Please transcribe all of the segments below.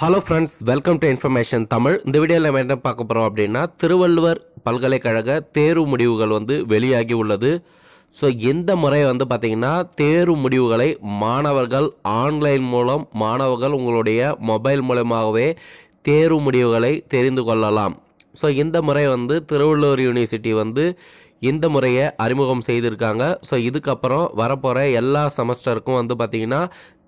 Hello friends welcome to information Tamil இந்த வீடியோவில் நம்ம என்ன பார்க்க போகிறோம் அப்படின்னா திருவள்ளுவர் பல்கலைக்கழக தேர்வு முடிவுகள் வந்து வெளியாகி உள்ளது. ஸோ இந்த முறை வந்து பார்த்திங்கன்னா தேர்வு முடிவுகளை மாணவர்கள் ஆன்லைன் மூலம் மாணவர்கள் உங்களுடைய மொபைல் மூலமாகவே தேர்வு முடிவுகளை தெரிந்து கொள்ளலாம். ஸோ இந்த முறை வந்து திருவள்ளுவர் யூனிவர்சிட்டி வந்து இந்த முறையை அறிமுகம் செய்திருக்காங்க. ஸோ இதுக்கப்புறம் வரப்போகிற எல்லா செமஸ்டருக்கும் வந்து பார்த்திங்கன்னா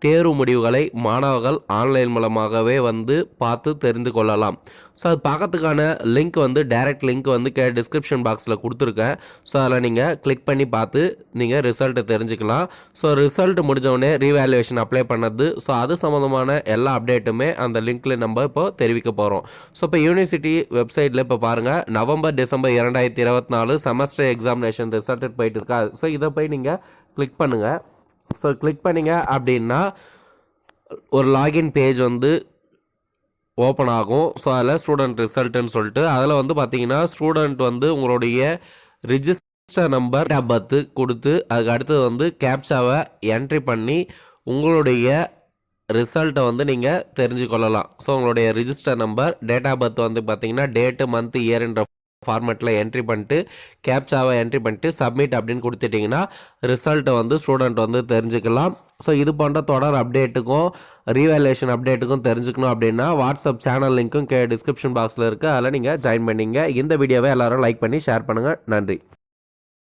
தேர்வு முடிவுகளை மாணவர்கள் ஆன்லைன் மூலமாகவே வந்து பார்த்து தெரிந்து கொள்ளலாம். ஸோ அது பார்க்கறதுக்கான லிங்க் வந்து டைரக்ட் லிங்க் வந்து கே டிஸ்கிரிப்ஷன் பாக்ஸில் கொடுத்துருக்கேன். ஸோ அதில் நீங்கள் கிளிக் பண்ணி பார்த்து நீங்கள் ரிசல்ட்டை தெரிஞ்சுக்கலாம். ஸோ ரிசல்ட் முடிஞ்சவுடனே ரீவேல்யூவேஷன் அப்ளை பண்ணது. ஸோ அது சம்மந்தமான எல்லா அப்டேட்டுமே அந்த லிங்க்கில் நம்ம இப்போ தெரிவிக்க போகிறோம் ஸோ இப்போ யூனிவர்சிட்டி வெப்சைட்டில் இப்போ பாருங்கள் நவம்பர் டிசம்பர் இரண்டாயிரத்தி இருபத்தி நாலு செமஸ்டர் எக்ஸாமினேஷன் ரிசல்ட் போயிட்டு இருக்கா. ஸோ இதை போய் நீங்கள் கிளிக் பண்ணுங்கள் ஸோ கிளிக் பண்ணிங்க அப்படின்னா ஒரு லாகின் பேஜ் வந்து ஓப்பன் ஆகும். ஸோ அதில் ஸ்டூடெண்ட் ரிசல்ட்டுன்னு சொல்லிட்டு அதில் வந்து பார்த்தீங்கன்னா ஸ்டூடெண்ட் வந்து உங்களுடைய ரிஜிஸ்டர் நம்பர் ஆஃப் பர்த்து கொடுத்து அதுக்கு அடுத்தது வந்து கேப்சாவை என்ட்ரி பண்ணி உங்களுடைய ரிசல்ட்டை வந்து நீங்கள் தெரிஞ்சு கொள்ளலாம் ஸோ உங்களுடைய register number date of birth வந்து பார்த்தீங்கன்னா டேட்டு மந்த் இயர்ன்ற ஃபார்மேட்டில் என்ட்ரி பண்ணிட்டு கேப்சாவை என்ட்ரி பண்ணிட்டு சப்மிட் அப்படின்னு கொடுத்துட்டிங்கன்னா ரிசல்ட்டை வந்து ஸ்டூடெண்ட் வந்து தெரிஞ்சுக்கலாம். ஸோ இது போன்ற தொடர் அப்டேட்டுக்கும் ரீவேல்யூஷன் அப்டேட்டுக்கும் தெரிஞ்சுக்கணும் அப்படின்னா வாட்ஸ்அப் சேனல் லிங்க்கும் கே டிஸ்கிரிப்ஷன் பாக்ஸில் இருக்குது அதில் நீங்கள் ஜாயின் பண்ணிங்க. இந்த வீடியோவை எல்லோரும் லைக் பண்ணி ஷேர் பண்ணுங்கள் நன்றி.